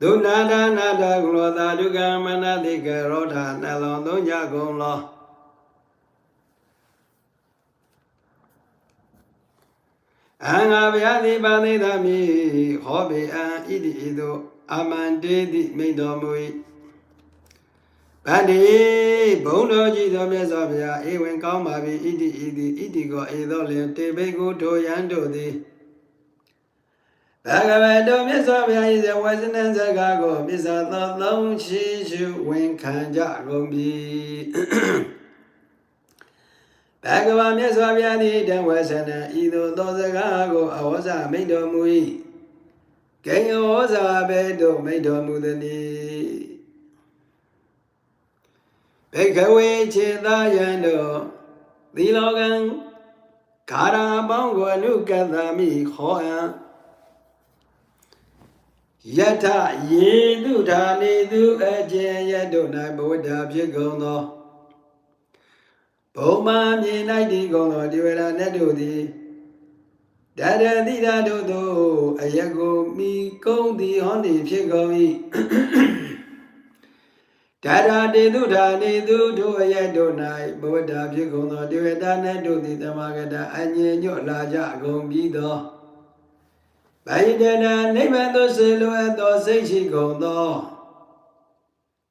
ဒုနာဒနာဒကုလောသာဒုက္ခမနတိကရောဓနှလုံးသုံးကြကုန်လောအင်္ဂါဗျာတိပါဏိသမိဟောဘေအံဣတိဣသောအမန္တေတိမိန်တော်မူ၏ ဗန္ဒီဘုံတော်ကြီးသောမြတ်စွာဘုရားဧဝံကောင်းပါပြီဣတိဣတိဣတိကိုဧသောလင်တေဘိကုထိုယံတို့သည်ဘဂဝတောမြတ်စွာဘုရား၏ဇဝဇနံစကားကိုပစ္ဆာသောသုံးချီရှုဝန်ခံကြကုန်ပြီဘဂဝမြတ်စွာဘုရားသည်တံဝဆနံဤသို့သောစကားကိုအဝဇမိန်တော်မူ၏ဂိယဝဇာဘေတို့မိန်တော်မူသည်။ ဘေခဝေခြေသာယံတို့သီလောကံခါရာပေါင်းကိုအနုကတ္တမိခောအံယထယေတုဌာနေသူအကျဉ်ယတု၌ဘဝတ္တဖြစ်ကုန်သောဘုံမာမြေ၌တည်ကုန်သောဒီဝရနတ်တို့သည်တရတိရာတို့သောအယက်ကိုမိကုံးသည်ဟောနေဖြစ်ကုန်၏ ဒါရာတေတုဌာနေသူတို့အယက်တို့၌ဘဝတ္တဖြစ်ကုန်သောဒီဝရနတ်တို့သည်တမဂတအညင်ညွတ်လာကြကုန်ပြီးသောဗိဒနာနိဗ္ဗာန်သို့ဆေလိုအပ်သောစိတ်ရှိကုန်သော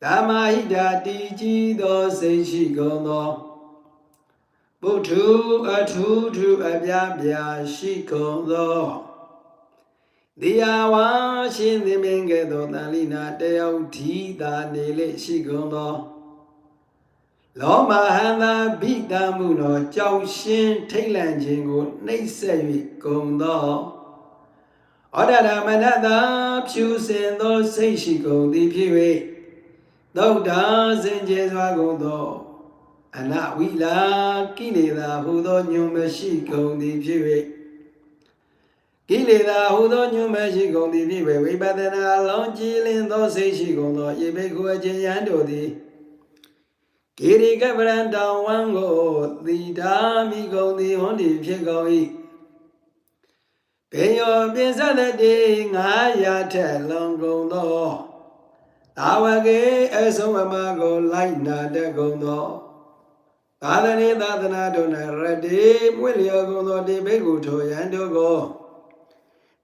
ဓမ္မဟိတာတည်ကြည်သောစိတ်ရှိကုန်သောဘုထုအထုထုအပြပြရှိကုန်သော တရားဝါရှင်သင်္မင်ကဲ့သို့တန်လိနာတယောက်ထီသာနေလေရှိကုန်သောလောမဟန္တာဘိတမှုသောကြောက်ရှင်ထိတ်လန့်ခြင်းကိုနှိပ်စက်၍ကုန်သောဩဒရမနတာဖြူစင်သောစိတ်ရှိကုန်သည်ဖြစ်၍သုဒ္ဓစင်ကြယ်စွာကုန်သော အနဝိလာကိလေသာဟူသောညွန်မရှိကုန်သည်ဖြစ်၍ ကိလေသာဟူသောညွန်မရှိကုန်သည်ဖြစ်၍ဝိပဿနာလောင်းကြည်လင်သောစိတ်ရှိကုန်သောယေဘိက္ခုအချင်းယံတို့သည်ကိရိကပရံတောင်ဝံကိုသီတာမိကုန်သည်ဟွန်ဒီဖြစ်ကုန်၏ဘေယောပိစသတိ900ထက်လွန်ကုန်သောသာဝကေအဆုံးအမကိုလိုက်နာတတ်ကုန်သောသာသနေသာသနာတို့၌ရတေမွေလျောကုန်သောတိဘိက္ခုထိုယံတို့ကို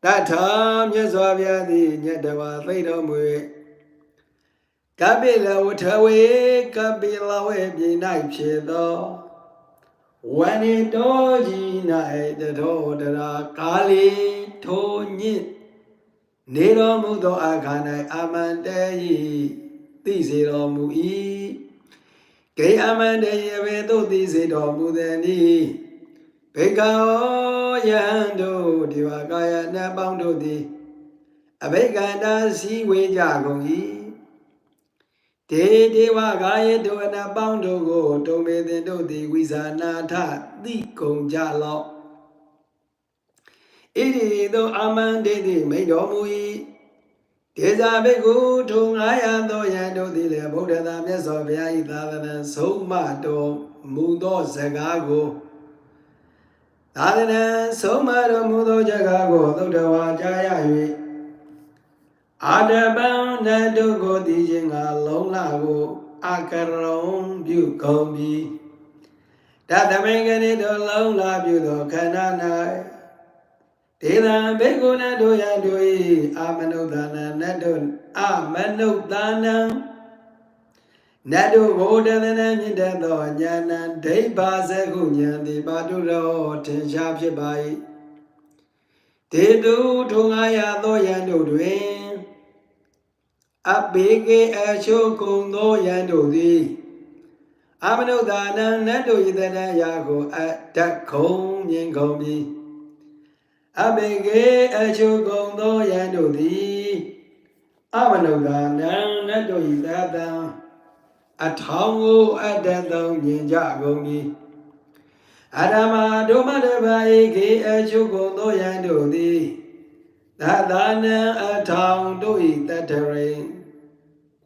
တထာမြတ်စွာဘုရားသည်ညတဝါသိတော်မူ၍ကပိလဝထဝေကပိလဝေပြည်၌ဖြစ်သောဝဏိတော်ကြီး၌တထောတရာကာလီထိုညစ်နေတော်မူသောအခါ၌အာမန္တေယိသိစေတော်မူ၏ဂေအမန္တေယဘေသို့သိစေတော်မူသည်နိ ဘေကဟောယံတို့ဒီဝါကာယနတ်ပေါင်းတို့သည်အဘိကန္တာစည်းဝေးကြကုန်၏ဒေဒေဝကာယေတို့အနတ်ပေါင်းတို့ကိုတုံမေသင်တို့သည်ဝိဇာနာထသိကုန်ကြလော့ဣရိသောအမန္တေတိမိန်တော်မူ၏ဒေဇာဘိက္ခုထုံ900သောယံတို့သည်လည်းဗုဒ္ဓသာမြတ်စွာဘုရား၏သာသနာဆုံးမတော်မူသောစကားကို သာသနာဆုံးမတော်မူသောစကားကိုသုတ္တဝါကြားရ၍အာတပံနတ်တို့ကိုသိခြင်းကလုံးလာကိုအကရုံပြုကုန်ပြီတသမိန်ကနေတော်လုံးလာပြုသောခန္ဓာ၌ဒေသံဘေကုဏတို့ယတို့၏အာမနုဿာနနတ်တို့အာမနုဿာနံ နတ်တို့ဘုဒ္ဓသနာမြင့်တဲ့သောဉာဏံဒိဗ္ဗဇကုဉာဏ်သည်ပါတုရောထင်ရှားဖြစ်ပါ၏ဒေတုထုံငါရသောယံတို့တွင်အဘေကေအချိုကုံသောယံတို့သည်အာမနုဿာနံနတ်တို့၏တဏှာရာကိုအတတ်ခုံမြင်ကုန်ပြီအဘေကေအချိုကုံသောယံတို့သည်အာမနုဿာနံနတ်တို့၏တသံ အထောင်ကိုအတတ်သောမြင်ကြကုန်ပြီအရမဒုမတဘာဧကေအချိုကုံသောယံတို့သည်သသာနံအထောင်တို့၏တတ္တရိ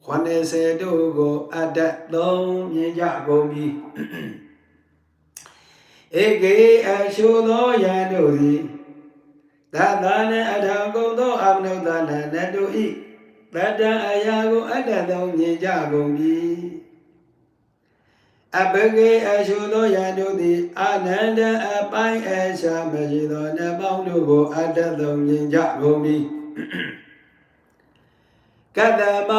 80တို့ကိုအတ္တသုံးမြင်ကြကုန်ပြီဧကေအရှုသောယံတို့သည်သာသနာအထောင်ကုန်သောအမနုဿနာနတုဤတတံအရာကိုအတ္တသောမြင်ကြကုန်ပြီ အဘဂေအရှုသောယံတို့သည်အာနန္ဒအပိုင်းအရှာမရှိသောနတ်ပေါင်းတို့ကိုအတ္တသောမြင်ကြကုန်ပြီကတ္တမ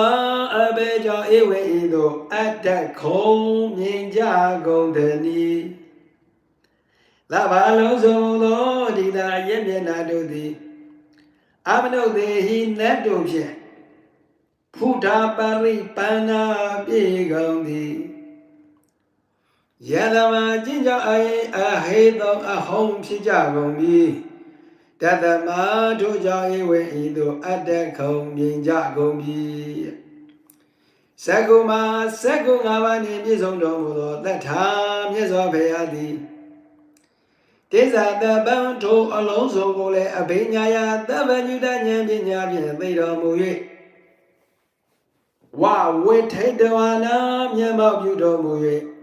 အဘေကြောင့်ဧဝေဤသို့အတ္တခုံမြင်ကြကုန်တည်းလဘာလုံးစုံသောဒီသာရဲ့မျက်နာတို့သည်အမနုသေဟိနတ်တို့ဖြင့်ဖုဒ္ဓပါရိပန္နာပြေကုန်သည် ယသမာကျင့်ကြောင့်အဟိအဟေသောအဟုံးဖြစ်ကြကုန်ပြီတတမတို့ကြောင့်ဧဝေဤသို့အတ္တခုံမြင်ကြကုန်ပြီသက္ကုမာသက္ကုငါးပါးနှင့်ပြည့်စုံတော်မူသောတထာမြတ်စွာဘုရားသည်တိစ္ဆာတပံထိုအလုံးစုံကိုလည်းအဘိညာယသဗ္ဗညုတဉာဏ်ပညာဖြင့်သိတော်မူ၍ဝဝိထိတဝနာမျက်မှောက်ပြုတော်မူ၍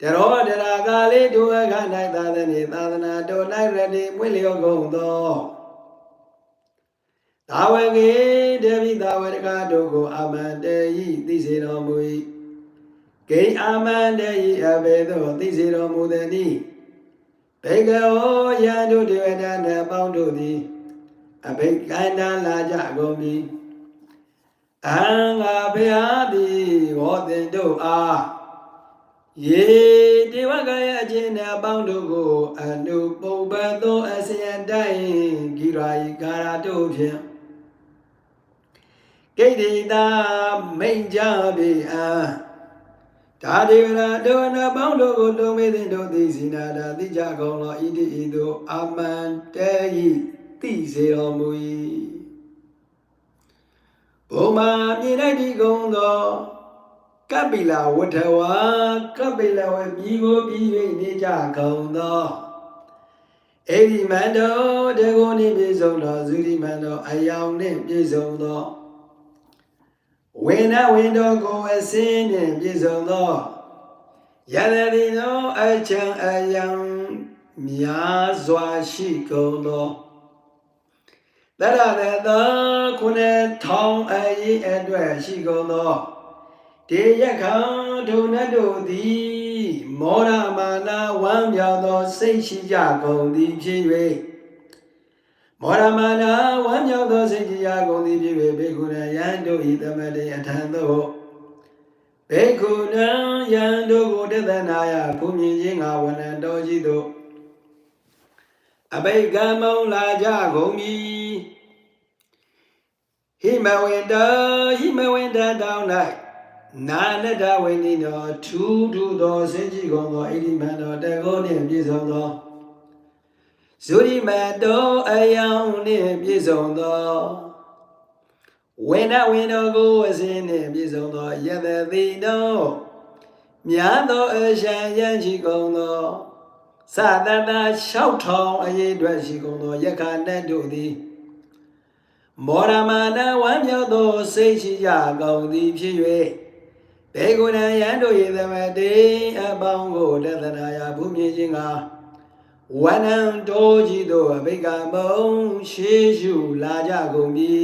တရောတရာကာလေးဒုအခ၌သာသနေသာသနာတော်၌ရတိမွေလျောကုန်သောသာဝကေဒေဝိသာဝရကတို့ကိုအမန္တေယသိစေတော်မူ၏ဂိအာမန္တေယအဘေသောသိစေတော်မူသည်ဘေကဟောယံတို့ဒေဝတာနှင့်ပေါင်းတို့သည်အဘိကန္တလာကြကုန်ပြီအဟံငါဘုရားသည်ဟောတင်တို့အား ယေဒေဝကရဲ့အချင်းနှင့်ပေါင်းတို့ကိုအနုပုပ္ပသောအစယတိုင်းဂိရာယကာရတို့ဖြင့်ကိဋ္တိတာမိန်ကြပြီအာဒါဒေဝရာဒေဝနာပေါင်းတို့ကိုတုံးမေးသည်တို့သည်ဇိနာတာတိကြကုန်လောဣတိဤသို့အာမန္တေယိတိစေတော်မူ၏ဘုံမာမြင်လိုက်ဒီကုံသော ကပိလာဝထဝါကပိလာဝပြည်ကိုပြည်၍နေကြကုန်သောအေဒီမန္တောတေကိုနှင့်ပြည့်စုံသောဇူဒီမန္တောအယောင်နှင့်ပြည့်စုံသောဝိနဝိနတော်ကိုအစင်းနှင့်ပြည့်စုံသောယရတိသောအချံအယံများစွာရှိကုန်သောတရတသောခုနှစ်ထောင်အရေးအတွက်ရှိကုန်သော တေယခံဒုနတ်တို့သည်မောရမာနာဝမ်းမြောက်သောစိတ်ရှိကြကုန်သည်ဖြစ်၍မောရမနာဝမ်းမြောက်သောစိတ်ကြည်ရာကုန်သည်ဖြစ်၍ဘေကုဏယံတို့ဤသမတေအထံသို့ဘေကုဏယံတို့ကိုတသနာယဘုမြင်ခြင်းငါဝနံတော်ကြီးတို့အဘိကံမောလာကြကုန်ပြီဟိမဝန္တဟိမဝန္တတောင်း၌ နာနတဝိနိနောထူးထူးသောစင်ကြည်ကုန်သောဣတိမန္တောတကောနှင့်ပြည့်စုံသောဇုရိမတောအယောင်နှင့်ပြည့်စုံသောဝိနဝိနောကိုအစဉ်နှင့်ပြည့်စုံသောယတတိတောမြားသောအရှံယံရှိကုန်သောသတတ၆ထောင်အရေးအတွက်ရှိကုန်သောယက္ခဏတ်တို့သည်မောရမာနဝမ်းမြောက်သောစိတ်ရှိကြကုန်သည်ဖြစ်၍ ဘေကုဏယံတို့၏သမတေအပေါင်းကိုတသနာယဘုမြင်ခြင်းကဝနံတောကြီးတို့အဘိကမုံရှေးရှုလာကြကုန်ပြီ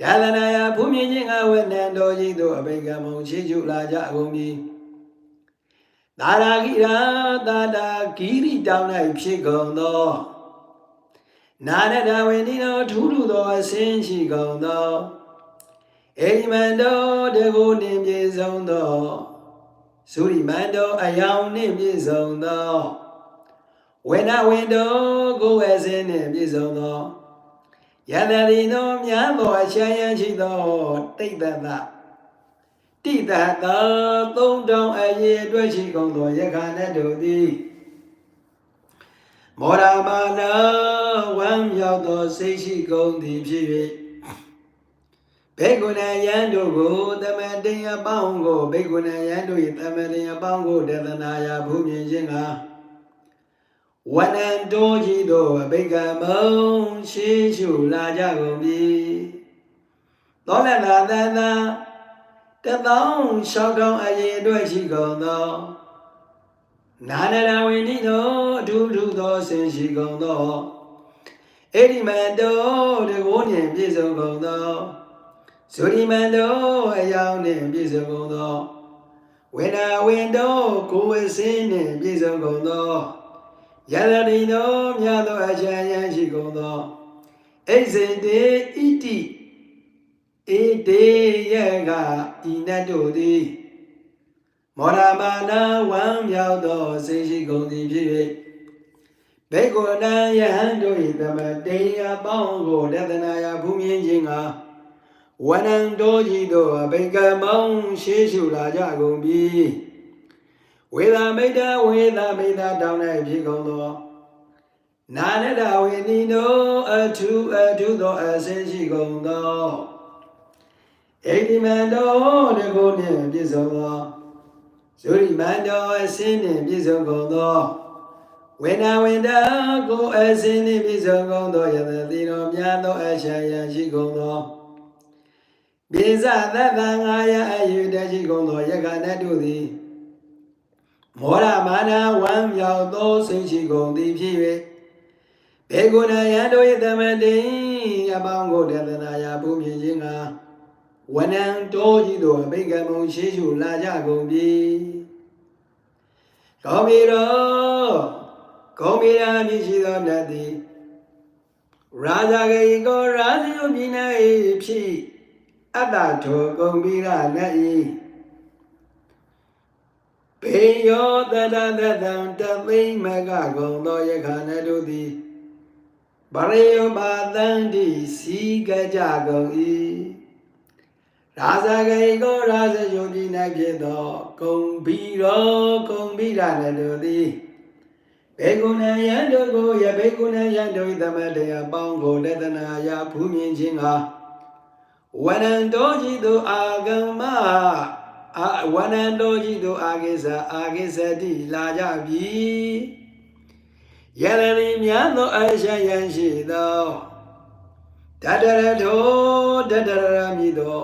ဒါသနာယဘုမြင်ခြင်းကဝနံတောကြီးတို့အဘိကမုံရှေးရှုလာကြကုန်ပြီသာရာဂိရာသာတာဂိရိတောင်း၌ဖြစ်ကုန်သောနာရတဝိနိနောထူးထူသောအစင်းရှိကုန်သော အေဒီမန္တောတကုနှင့်ပြေဆုံးသောသုရိမန္တောအယောင်နှင့်ပြည့်စုံသောဝေနဝေတောကိုယ်ဝဲစင်းနှင့်ပြည့်စုံသောယတတိသောမြတ်သောအချမ်းရရှိသောတိတ်တသတိတသောသုံးတောင်အရေအတွက်ရှိကုန်သောယခဏတို့သည်မောရမာနဝမ်းမြောက်သောစိတ်ရှိကုန်သည်ဖြစ်၍ ဘေကုဏယံတို့ကိုတမတေယပေါင်းကိုဘေကုဏယံတို့၏တမတေယပေါင်းကိုဒေသနာယဘုမြင်ခြင်းကဝနံတောကြီးတို့အဘိကမုံရှေးရှုလာကြကုန်ပြီသောလနာသန္တာတသောရှောက်တောင်းအရေအတွက်ရှိကုန်သောနာနရဝိနိသောအထူးထူးသောဆင်ရှိကုန်သောအေဒီမန္တောတကိုးနှင့်ပြည့်စုံကုန်သော ဇုရိမန္တောအယောင်နှင့်ပြည့်စုံကုန်သောဝေနာဝင်တောကိုယ်ဝစင်းနှင့်ပြည့်စုံကုန်သောယရတိသောမြတ်သောအချမ်းရရှိကုန်သောအိစေတေဣတိဧတေယကဤနတ်တို့သည်မောရမာနာဝံမြောက်သောစေရှိကုန်သည်ဖြစ်၍ဘေကုဏံယဟန်တို့၏သမတေယပေါင်းကိုတသနာယဘုမြင်ခြင်းက ဝနံတော်ကြီးတို့အဘိကမောင်းရှေးရှုလာကြကုန်ပြီဝေဒမိတ်တဝေဒမိတ်တတောင်း၌ဖြစ်ကုန်သောနာနတဝေနိနောအထုအထုသောအစင်းရှိကုန်သောဣတိမန္တောတကုနှင့်ပြည့်စုံသောဇုရိမန္တောအစင်းနှင့်ပြည့်စုံကုန်သောဝေနာဝေဒကိုအစင်းနှင့်ပြည့်စုံကုန်သောယတတိတော်များသောအရှာယရှိကုန်သော ပိဇသတ္တငါယအယူတရှိကုန်သောယက္ခဏတုသည်မောရမာနဝံမြောက်သောစိတ်ရှိကုန်သည်ဖြစ်၍ဘေကုဏယံတို့၏သမတိအပေါင်းကိုတသနာယဘုမြင်ခြင်းကဝနံတောကြီးတို့အဘိကမုံရှိရှုလာကြကုန်ပြီကောင်းပြီတော့ကောင်းပြီရာမြည်ရှိသောနတ်သည်ရာဇဂေကောရာဇယုပြည်၌ဖြစ် အတ္တထောကုန်ပြီရနတ်ဤဘေယောတတတတံတသိမကကုံသောယခဏတို့သည်ဗရေယောပါတန္တိစီကကြကုန်၏ရာဇဂေကောရာဇယုပြည်၌ဖြစ်သောကုံဘီရောကုံဘိရနတို့သည်ဘေကုဏယံတို့ကိုယဘေကုဏယံတို့သမတရားပေါင်းကိုတသနာယဖူးမြင်ခြင်းက ဝနံတော်ကြီးတို့အာဂမအာဝနံတော်ကြီးတို့အာကိစ္စအာကိစ္စတိလာကြပြီယရဏီများသောအရှယံရှိသောတတရထောတတရရမြည်သော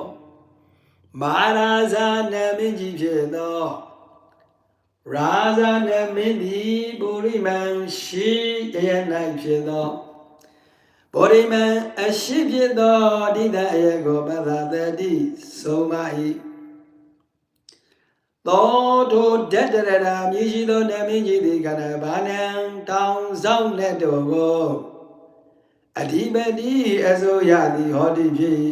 မာရာဇာနမင်းကြီးဖြစ်သောရာဇာနမင်းသည်ပုရိမံရှိတရ၌ဖြစ်သော ဗောဓိမံအရှိဖြစ်သောဒိဋ္ဌအယကိုပသတတိဆုံးမ၏သောထိုဓတ္တရရာမြည်ရှိသောနမင်းကြီးသည်ကနဘာနံတောင်ဆောင်လက်တော်ကိုအဓိပတိအစိုးရသည်ဟောတိဖြစ်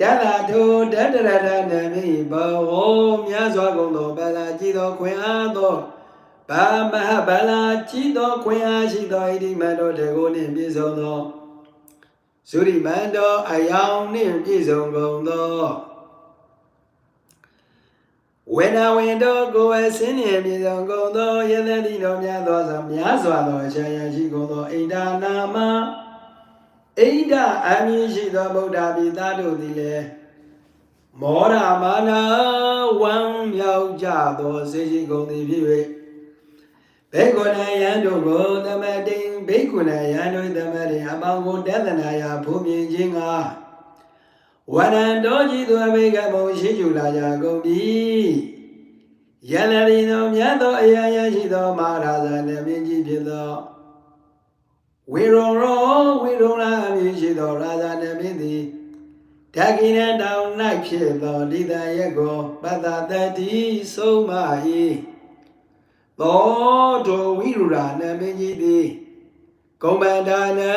တလာထိုဓတ္တရရာနမင်းဘဝမြတ်စွာဘုံသောဗလာကြည်သောခွင်အားသော ဘာမဟဗလာကြည်သောခွင်အားရှိသောဣတိမန္တောတေကိုနှင့်ပြည့်စုံသောသုရိမန္တောအယောင်နှင့်ပြည့်စုံကုန်သောဝေနာဝင်တော်ကိုယ်အစင်းနှင့်မြေဆောင်ကုန်သောယသတိတော်များသောဆိုများစွာသောအချမ်းရရှိကုန်သောအိန္ဒာနာမအိန္ဒအမည်ရှိသောဗုဒ္ဓပိသားတို့သည်လည်းမောရမာနာဝံမြောက်ကြသောစေရှိကုန်သည်ဖြစ်၍ ဘေကုဏယံတို့ကိုသမတိန်ဘေကုဏယံတို့သမတိန်အပေါင်းကိုတသနာယဘုမြင်ခြင်းကဝရံတော်ကြီးသူအမေကဘုံရှိကျူလာကြကုန်ပြီယန္တရီသောမြတ်သောအရာရရှိသောမဟာရာဇာနှင့်မြင့်ကြီးဖြစ်သောဝေရုံရောဝေရုံလာအမည်ရှိသောရာဇာနှင့်မြင့်သည်ဓကိနတောင်၌ဖြစ်သောဒီတန်ရက်ကိုပတ္တတတိဆုံးမ၏ သောတောဝိရုရာနှင့်မြင့်ကြီးသည်ဂုံဗန္ဒာနံ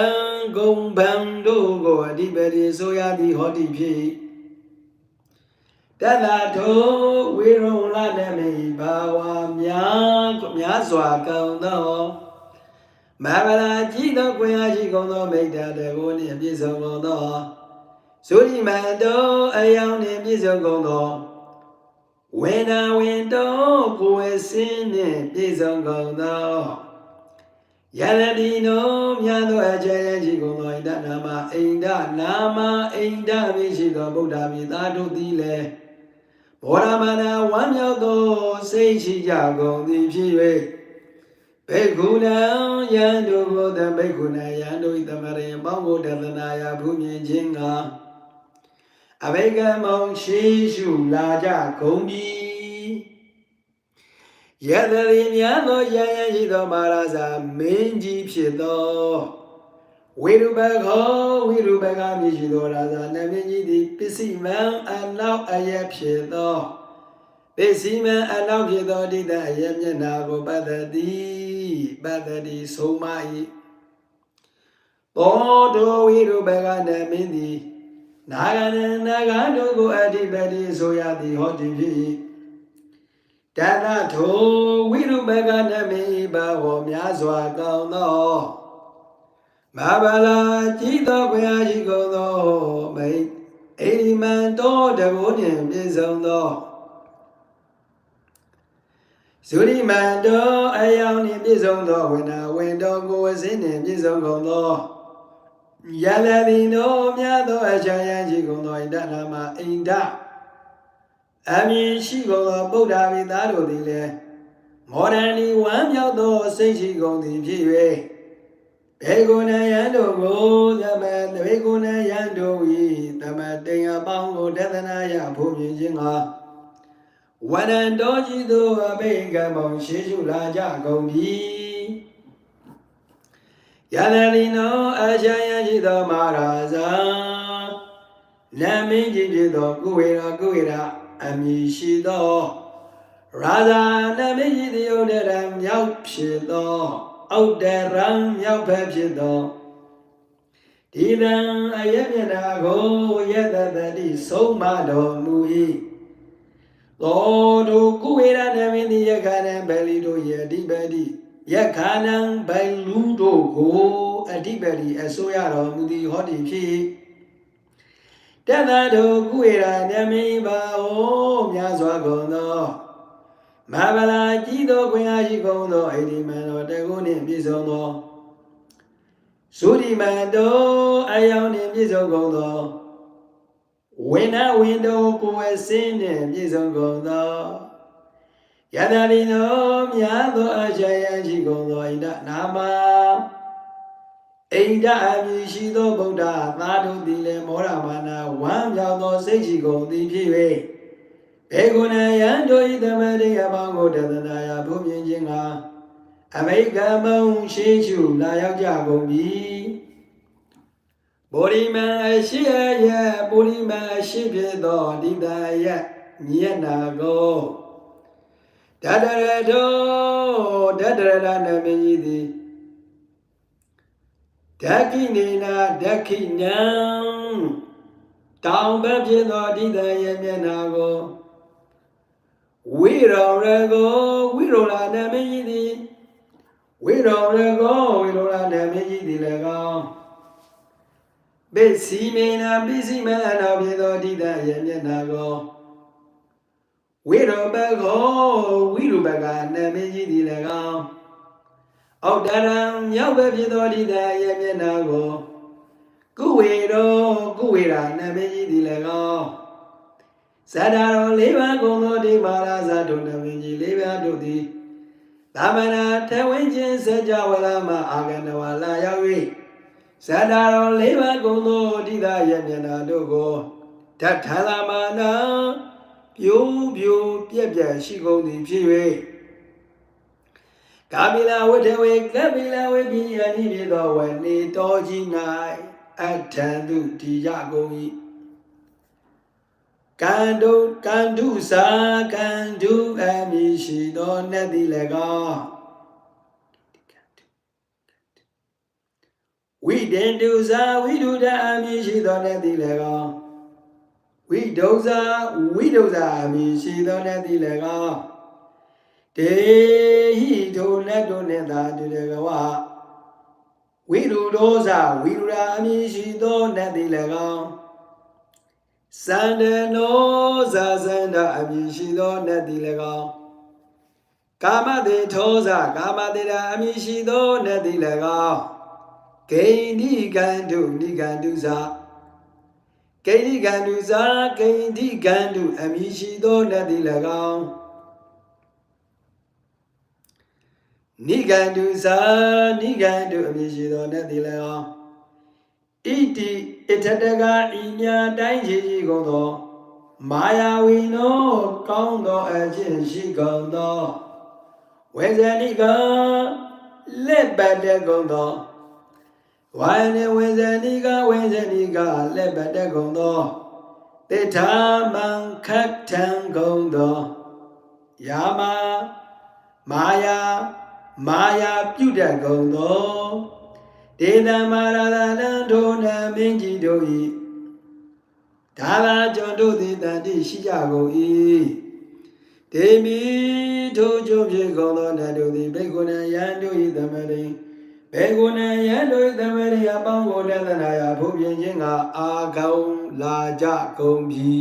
ဂုံဗံတို့ကိုအဓိပတိဆိုရသည်ဟောတိဖြစ်တတထိုဝေရုံလနမိဘာဝများများစွာကောင်းသောမဟာဗလာကြည်သောကွင်အားရှိကုန်သောမိတ္တတကိုနှင့်ပြည့်စုံကုန်သောသုရိမန္တောအယောင်နှင့်ပြည့်စုံကုန်သော ဝေနာဝင်တောကိုယ်စင်းနှင့်ပြည့်စုံကုန်သောယရတိနောမြတ်သောအကျဉ်းကြီးကုန်သောဣဒနာမအိန္ဒနာမအိန္ဒမရှိသောဗုဒ္ဓမြတ်သားတို့သည်လည်းဘောရမနာဝမ်းမြောက်သောစိတ်ရှိကြကုန်သည်ဖြစ်၍ဘေကုဏံယံတို့ကိုတဘေကုဏံယံတို့၏တမရေပေါင်းကိုတသနာယဘုမြင်ခြင်းက အဘိကမောင်ရှိရှုလာကြကုန်ပြီယတတိများသောရယံရှိသောမာရာဇာမင်းကြီးဖြစ်သောဝိရုပခောဝိရုပကမြည်ရှိသောရာဇာနမင်းကြီးသည်ပစ္စည်းမံအနောက်အယက်ဖြစ်သောပစ္စည်းမံအနောက်ဖြစ်သောဒိဋ္ဌအယက်မျက်နာကိုပတ္တတိပတ္တတိဆုံးမ၏သောတောဝိရုပကနမင်းသည် နာဂနနာဂတို့ကိုအဓိပတိဆိုရသည်ဟောသည်ဖြစ်၏တဏထိုဝိရုပကနမေဘာဝများစွာကောင်းသောမဟာဗလာကြည်သောဘုရားရှိကုန်သောမိတ်အိဒီမန်တော်တကုနှင့်ပြည့်စုံသောဇုရိမန်တော်အယောင်နှင့်ပြည့်စုံသောဝိနာဝင်တော်ကိုယ်ဝစင်းနှင့်ပြည့်စုံကုန်သော ယလတိနောမြတ်သောအချာယံရှိကုန်သောဣဒနာမအိန္ဒအမည်ရှိကုန်သောဗုဒ္ဓဝိသားတို့သည်လည်းမောဒန်ဒီဝမ်းမြောက်သောစိတ်ရှိကုန်သည်ဖြစ်၍ဘေကုဏယံတို့ကိုသမတဘေကုဏယံတို့၏သမတေယပေါင်းကိုဒေသနာယဖို့မြင်ခြင်းကဝန္တန်တော်ကြီးသောအဘိကံမောင်ရှိရှုလာကြကုန်ပြီ ယလလီနောအချာယံရှိသောမဟာရာဇာနာမင်းကြီးဖြစ်သောကုဝေရကုဝေရအမည်ရှိသောရာဇာနမင်းကြီးတယုတ်တရံမြောက်ဖြစ်သောအောက်တရံမြောက်ဘက်ဖြစ်သောဒီတံအယမျက်နာကိုယတတတိဆုံးမတော်မူ၏သောတို့ကုဝေရနမင်းသည်ယခဏံဗလီတို့ယအဓိပတိ ယခဏံဗလူတို့ကိုအဓိပတိအစိုးရတော်မူသည်ဟောသည်ဖြစ်၏တသတို့ကုဝေရာနမိပါဩများစွာကုန်သောမဟာဗလာကြီးသောခွင့်အားရှိကုန်သောအိဒီမန်တော်တကုနှင့်ပြည့်စုံသောသုဒီမန်တော်အယောင်နှင့်ပြည့်စုံကုန်သောဝိနဝင်းတော်ကိုယ်ဝဆင်းနှင့်ပြည့်စုံကုန်သော ယတရိနောများသောအချယံရှိကုန်သောဣဒနာမအိန္ဒအမည်ရှိသောဗုဒ္ဓသာတို့သည်လည်းမောရမာနာဝမ်းမြောက်သောစိတ်ရှိကုန်သည်ဖြစ်၍ဘေကုဏယံတို့ဤသမတိအပေါင်းကိုတသနာယဘုမြင်ခြင်းကအမိကမုံရှိချူလာရောက်ကြကုန်ပြီဘောရိမံအရှိအယဘောရိမံအရှိဖြစ်သောဒီတယမြတ်နာကို တတရတောတတရဏနမင်းကြီးသည်ဓကိနေနာဓကိနံတောင်ဘက်ဖြစ်သောဒိဋ္ဌရဲ့မျက်နာကိုဝိရောရကိုဝိရောလာနမင်းကြီးသည်ဝိရောရကိုဝိရောလာနမင်းကြီးသည်လည်းကောင်းပစ္စည်းမေနာပစ္စည်းမအနာဖြစ်သောဒိဋ္ဌရဲ့မျက်နာကို ဝိရောဘကောဝိရုဘကနမင်းကြီးသည်လည်းကောင်းအောက်တရံမြောက်ပဲဖြစ်သောဒိဋ္ဌရဲ့မျက်နာကိုကုဝေရောကုဝေရာနမင်းကြီးသည်လည်းကောင်းဇာတာတော်၄ပါးကုန်သောဒီမာရဇာတုနမင်းကြီး၄ပါးတို့သည်သမဏထဝင်းချင်းစကြဝဠာမှာအာဂန္ဓဝါလာရောက်၍ဇာတာတော်၄ပါးကုန်သောဒိဋ္ဌရဲ့မျက်နာတို့ကိုဓာထလာမာနာ ပြိုးပြိုးပြက်ပြက်ရှိကုန်သည်ဖြစ်၍ကာမိလာဝတ္ထဝေကပိလာဝိပိယနိပြေသောဝနေတော်ကြီး၌အထံသူတိရကုန်၏ကန္တုကန္တုစာကန္တုအမည်ရှိသောနတ်သည်လည်းကောဝိတေတုစာဝိဒုဒအမည်ရှိသောနတ်သည်လည်းကော ဝိဒုဇာဝိဒုဇာအမည်ရှိသောနတ်သည်လည်းကောတေဟိထိုလက်တို့နှင့်သာတူတကဝဝိရုဒောဇဝိရုရာအမည်ရှိသောနတ်သည်လည်းကောင်းစန္ဒနောဇာဇန္ဒအမည်ရှိသောနတ်သည်လည်းကောင်းကာမတေထောဇကာမတေရာအမည်ရှိသောနတ်သည်လည်းကောင်းဂိန္ဒီကန္တုနိကန္တုဇာ ဂိန္ဒီကန္တုဇာဂိန္ဒီကန္တုအမည်ရှိသောနတ်သည်လည်းကောင်းနိဂန္တုသာနိဂန္တုအမည်ရှိသောနတ်သည်လည်းအောင်ဣတိအထတကဤညာတိုင်းကြီးကြီးကုန်သောမာယာဝီနောကောင်းသောအခြင်းရှိကုန်သောဝေဇဏိကလက်ပတ်တဲ့ကုန်သော ဝိုင်းနေဝေဇဏိကဝေဇဏိကလက်ပတ်တဲ့ကုန်သောတေထာမံခတ်ထံကုန်သောယာမမာယာမာယာပြုတတ်ကုန်သောဒေသမာရဒနံထိုနမင်းကြီးတို့၏ဒါလာကျွန်တို့သည်တန်တိရှိကြကုန်၏ဒေမီထိုကျုံဖြစ်ကုန်သောနတ်တို့သည်ဘေကုဏယံတို့၏သမရိ ဘေကုဏယံတို့၏သမရိအပေါင်းကိုတသနာယဘုပြင်ခြင်းကအာကောင်းလာကြကုန်ပြီ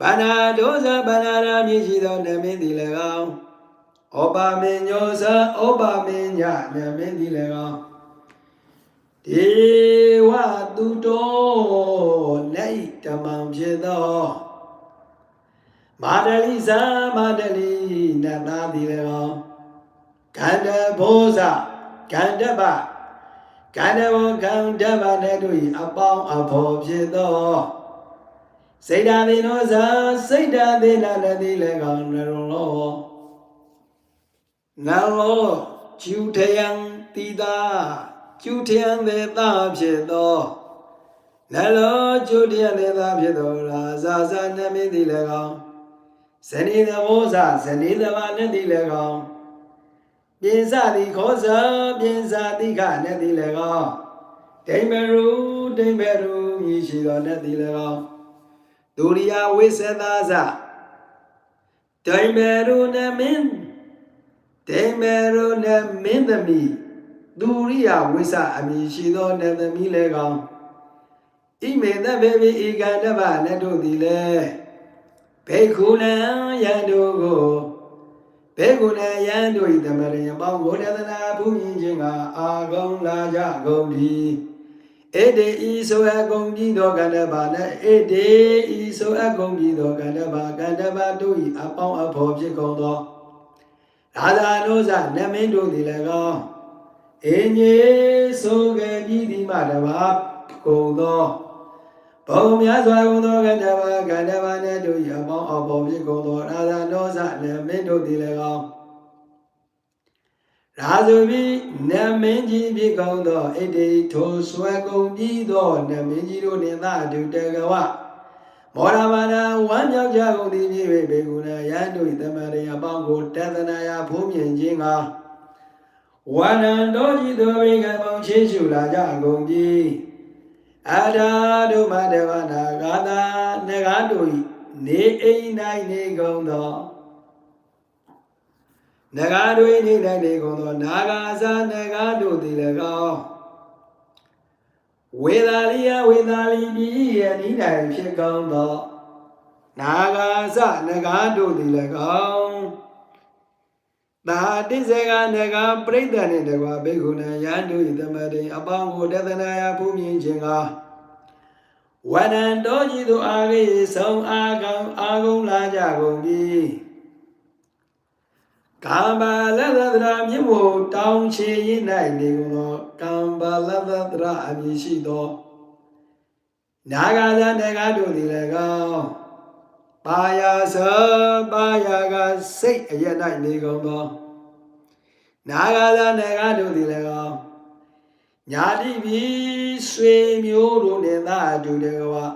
ဘာနာဒုဇဘာနာရာမြည်ရှိသောနမင်းသည်၎င်းဩပါမင်းညောဇဩပါမင်းညနမင်းသည်၎င်းဒေဝသူတော်လက်ဤဓမ္မံဖြစ်သောမာတလိဇာမာတလိနတ်သားသည်၎င်း ကန္တဘောဇကန္တပကန္တဘောကန္တပနဲ့တို့၏အပေါင်းအဖော်ဖြစ်သောစိတ်ဓာတိနောဇာစိတ်ဓာတိနာနတိ၎င်းနရုံလောနရောကျူထယံတိတာကျူထယံသေတာဖြစ်သောနလောကျူထယံသေတာဖြစ်သောရာဇာဇာနမင်းသည်၎င်းဇနီသဘောဇဇနီသဘာနဲ့သည်၎င်းပြင် စသည်ခောဇပြင်စတိခနဲ့သည်၎င်းဒိမရူဒိမရူမြည်ရှိသောနဲ့သည်၎င်းဒုရိယဝိသသာဇဒိမရူနမင်းဒိမရူနမင်းသမီးဒုရိယဝိသအမည်ရှိသောနတ်သမီးလည်းကောင်းဣမေတဘေဘိဧကတဗနတ်တို့သည်လည်းဘေခုနံယံတို့ကို ဘေခုနံယံတို့၏တမရယပေါင်းကိုတသနာဘုမြင်ခြင်းကအာကုံလာကြကုန်ပြီဧတေဤဆိုအကုံပြီးသောကန္တဘာနဲ့ဧတေဤဆိုအကုံပြီးသောကန္တဘာကန္တဘာတို့၏အပေါင်းအဖော်ဖြစ်ကုန်သောရာဇာနုဇနမင်းတို့သည်လည်းကောင်းအင်းကြီးဆိုခဲ့ပြီးဒီမှတပါကုန်သော ဘုံများစွာကုန်သောကန္တဘာကန္တဘာနဲ့တို့ရပေါင်းအပေါ်ဖြစ်ကုန်သောရာဇာနောဇနမင်းတို့သည်လည်းကောင်းရာဇဝိနမင်းကြီးဖြစ်ကုန်သောဣတိထိုဆွဲကုန်ပြီးသောနမင်းကြီးတို့နှင့်သာအတူတကဝမောရဘာနာဝမ်းမြောက်ကြကုန်သည်ဖြစ်၍ဘေကုဏယံတို့၏တမန်တော်အပေါင်းကိုတသနာယဖုံးမြင်ခြင်းကဝန္ဒံတော်ကြီးသောဘိကမောင်ချေရှုလာကြကုန်ပြီ အာဒါတို့မတဝနာဂါသာနဂါတို့၏နေအိမ်၌နေကုန်သောနဂါတို့၏နေ၌နေကုန်သောနာဂာဇာနဂါတို့သည်၎င်းဝေသာလိယဝေသာလိပိယနိဒံဖြစ်ကောင်းသောနာဂာဇနဂါတို့သည်၎င်း သာတိစေကနဂါပရိဒဏ်နှင့်တကွာဘေခုဏယံတို့၏တမတိအပေါင်းကိုတသနာယဖူးမြင်ခြင်းကဝနံတော်ကြီးတို့အာရိဆုံးအာကောင်အာကုံလာကြကုန်ပြီကာမလသဒရာမြင့်မို့တောင်းချေရင်၌နေကုန်သောကံပါလသဒရာအမည်ရှိသောနာဂာသနဂါတို့သည်လည်းကောင်း ပါယာသပါယာကစိတ်အရ၌နေကုန်သောနာဂာသနဂါတို့သည်လည်းကောင်းညာတိပြီးဆွေမျိုးတို့နှင့်သာအတူတကွာ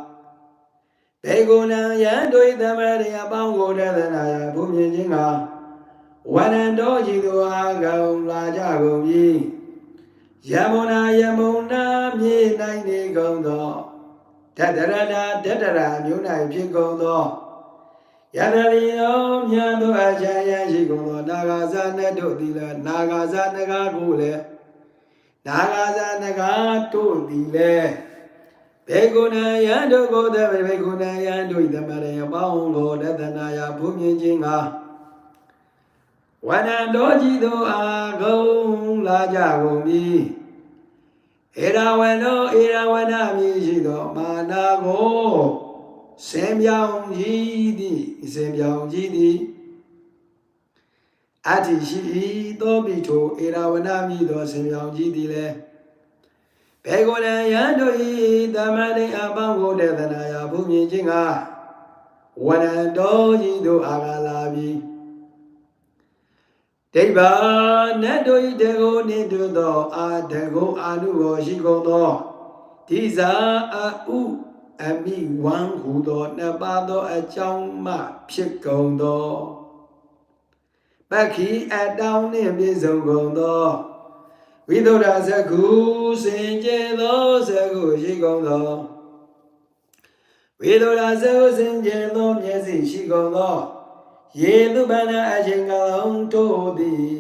ဘေကုဏံယံတို့၏သမရယအပေါင်းကိုတသနာယဘုမြင်ခြင်းကဝရံတော်ကြီးသူအားကောင်လာကြကုန်ပြီယမုနာယမုနာမြေ၌နေကုန်သောတတရတာတတရာမျိုး၌ဖြစ်ကုန်သော ယတလီသောမြတ်သောအချမ်းရရှိကုန်သောနာဂာဇနတ်တို့သည်လည်းနာဂာဇနဂါကိုလည်းနာဂာဇနဂါတို့သည်လည်းဘေကုဏယံတို့ကိုတဘေကုဏယံတို့သမရယပေါင်းကိုတသနာယဘုမြင်ခြင်းကဝန္ဒတော်ကြီးတို့အာဂုံလာကြကုန်ပြီဧရဝနောဧရဝနမြည်ရှိသောမာနာကို စင်ပြောင်ကြီးသည်စင်ပြောင်ကြီးသည်အတ္တိရှိ၏သောမိထိုဧရဝနမြည်သောစင်ပြောင်ကြီးသည်လည်းဘေကုဏယံတို့၏တမန်တိအပေါင်းကိုတေသနာယဘုမြင်ခြင်းကဝဝရံတော်ကြီးတို့အာဂလာပြီဒိဗ္ဗာနတ်တို့ဤတကိုနေတုသောအာတကိုအာနုဘောရှိကုန်သောဒီဇာအဥ အမိဝံဟူသောနှစ်ပါးသောအကြောင်းမှဖြစ်ကုန်သောပက္ခိအတောင်းနှင့်ပြည့်စုံကုန်သောဝိသုဒ္ဓဇကုစင်ကြယ်သောဇကုရှိကုန်သောဝိသုဒ္ဓဇကုစင်ကြယ်သောမျက်စိရှိကုန်သောယေတုပန္နအချိန်ကလုံးတို့သည်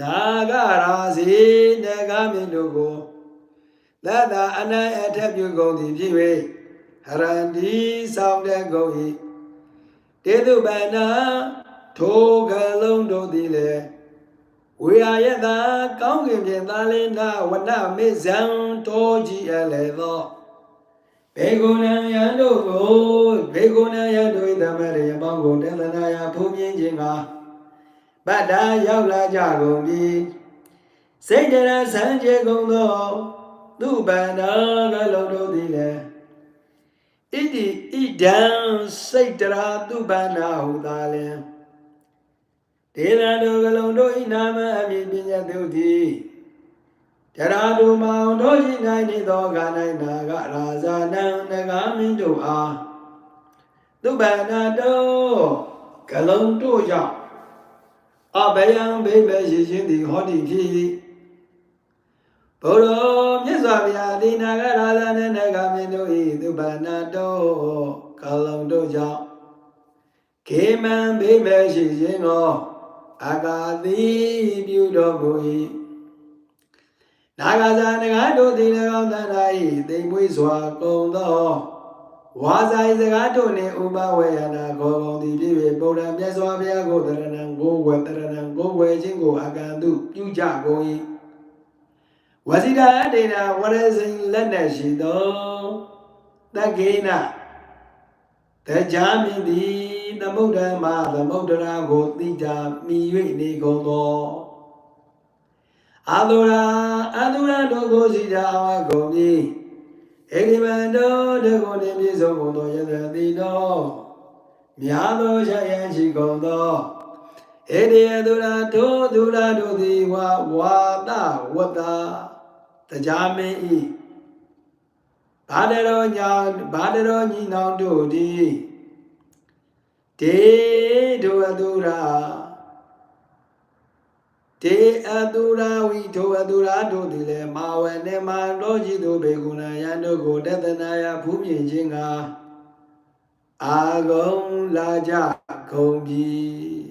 နာဂရာစီနဂမင်းတို့ကို သတ္တအနံ့အထက်ပြုကုန်သည်ဖြစ်၍ဟရန္တိဆောင်တဲ့ကုန်၏တေတုပန္နထိုကလုံးတို့သည်လည်းဝေယယတကောင်းကင်ပြင်သားလင်းနာဝနမေဇံတောကြီးအလေသောဘေကုဏံယံတို့ကိုဘေကုဏံယံတို့၏သမရေအပေါင်းကိုတေသနာယဖူးမြင်ခြင်းကဗတ္တာရောက်လာကြကုန်ပြီစိတ်ကြရဆန်းကျေကုန်သော သူပန္နာကလုံးတို့သည်လည်းဣတိဣဒံစိတ်တရာသူပန္နာဟုသာလင်ဒေဝတို့ကလုံးတို့ဤနာမအမည်ပညာသူသည်တရာတို့မောင်တို့ရှိနိုင်နေသောခန္ဓာနာကရာဇာနံနဂါမင်းတို့အားသူပန္နာတို့ကလုံးတို့ကြောင့်အဘယံဘိမေရှိခြင်းသည်ဟောတိဖြစ်၏ ဘုရောမြတ်စွာဘုရားဒီနာဂရာဇာနံနဂါမင်းတို့၏သူပန္နာတို့ကလုံးတို့ကြောင့်ခေမံဘိမေရှိခြင်းကိုအာကာတိပြုတော်မူ၏နာဂဇာနဂါတို့သည်၎င်းတန်သာ၏တိမ်မွေးစွာကုံသောဝါဇာ၏စကားတို့နှင့်ဥပဝေယနာခေါ်ကုန်သည်ဖြစ်၍ပုံရမြတ်စွာဘုရားကိုတရဏံကိုဝေတရဏံကိုဝေခြင်းကိုအာကံတုပြုကြကုန်၏ ဝစီတာအတေနာဝရဇိန်လက်နဲ့ရှိသောတက္ကေနတရားမြင်သည်သမုဒ္ဓမသမုဒ္ဒရာကိုသိကြမိ၍နေကုန်သောအာသုရာအာသုရာတို့ကိုစီတာဝကုန်ပြီဧကိမန္တောတကုနေပြည့်စုံကုန်သောယတတိတော်များသောရယံရှိကုန်သောဧတေယသုရာထိုသုရာတို့သည်ဝါဝါဒဝတ္တာ တရားမင်းဤဘာတရောညာဘာတရောညီနောင်တို့သည်တေဒုအတုရာတေအတုရာဝိဒုအတုရာတို့သည်လည်းမာဝနေမတော်ကြီးတို့ဘေကုဏယံတို့ကိုတသနာယဖူးမြင်ခြင်းကအာဂုံလာကြကုန်ပြီ